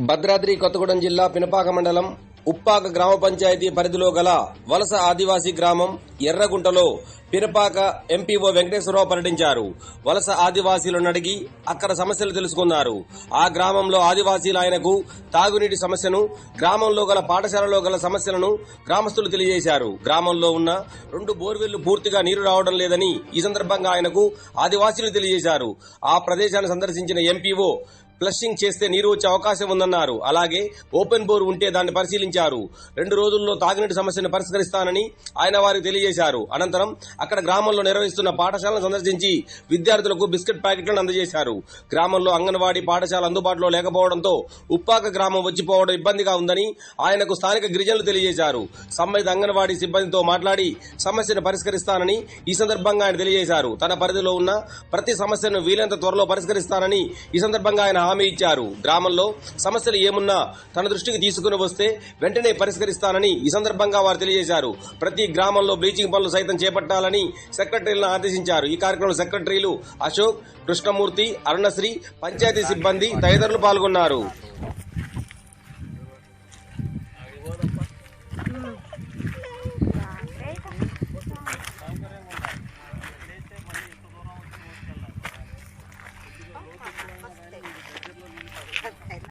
భద్రాద్రి కొత్తగూడెం జిల్లా పినపాక మండలం ఉప్పాక గ్రామ పంచాయతీ పరిధిలో గల వలస ఆదివాసీ గ్రామం ఎర్రగుంటలో పినపాక ఎంపీఓ వెంకటేశ్వరరావు పర్యటించారు. వలస ఆదివాసీలను అడిగి అక్కడ సమస్యలు తెలుసుకున్నారు. ఆ గ్రామంలో ఆదివాసీలు ఆయనకు తాగునీటి సమస్యను గ్రామంలో గల పాఠశాలలో గల సమస్యలను గ్రామస్తులు తెలియజేశారు. గ్రామంలో ఉన్న రెండు బోర్వెళ్ళు పూర్తిగా నీరు రావడం లేదని ఈ సందర్భంగా ఆయనకు ఆదివాసీలు తెలియజేశారు. ఆ ప్రదేశాన్ని సందర్శించిన ఎంపీఓ ఫ్లషింగ్ చేస్తే నీరు వచ్చే అవకాశం ఉందన్నారు. అలాగే ఓపెన్ బోర్ ఉంటే దాన్ని పరిశీలించారు. రెండు రోజుల్లో తాగునీటి సమస్యను పరిష్కరిస్తానని ఆయన వారికి తెలియజేశారు. అనంతరం అక్కడ గ్రామంలో నిర్వహిస్తున్న పాఠశాలను సందర్శించి విద్యార్థులకు బిస్కెట్ ప్యాకెట్లను అందజేశారు. గ్రామంలో అంగన్వాడీ పాఠశాల అందుబాటులో లేకపోవడంతో ఉప్పాక గ్రామం వచ్చిపోవడం ఇబ్బందిగా ఉందని ఆయనకు స్థానిక గిరిజనులు తెలియజేశారు. సంబంధిత అంగన్వాడీ సిబ్బందితో మాట్లాడి సమస్యను పరిష్కరిస్తానని ఈ సందర్భంగా ఆయన తెలియజేశారు. తన పరిధిలో ఉన్న ప్రతి సమస్యను వీలైనంత త్వరలో పరిష్కరిస్తానని ఈ సందర్భంగా ఆయన హామీ ఇచ్చారు. గ్రామంలో సమస్యలు ఏమున్నా తన దృష్టికి తీసుకుని వస్తే వెంటనే పరిష్కరిస్తానని ఈ సందర్భంగా వారు తెలియజేశారు. ప్రతి గ్రామంలో బ్లీచింగ్ పనులు సైతం చేపట్టాలని సెక్రటరీలను ఆదేశించారు. ఈ కార్యక్రమంలో సెక్రటరీలు అశోక్ కృష్ణమూర్తి అరుణశ్రీ పంచాయతీ సిబ్బంది తదితరులు పాల్గొన్నారు.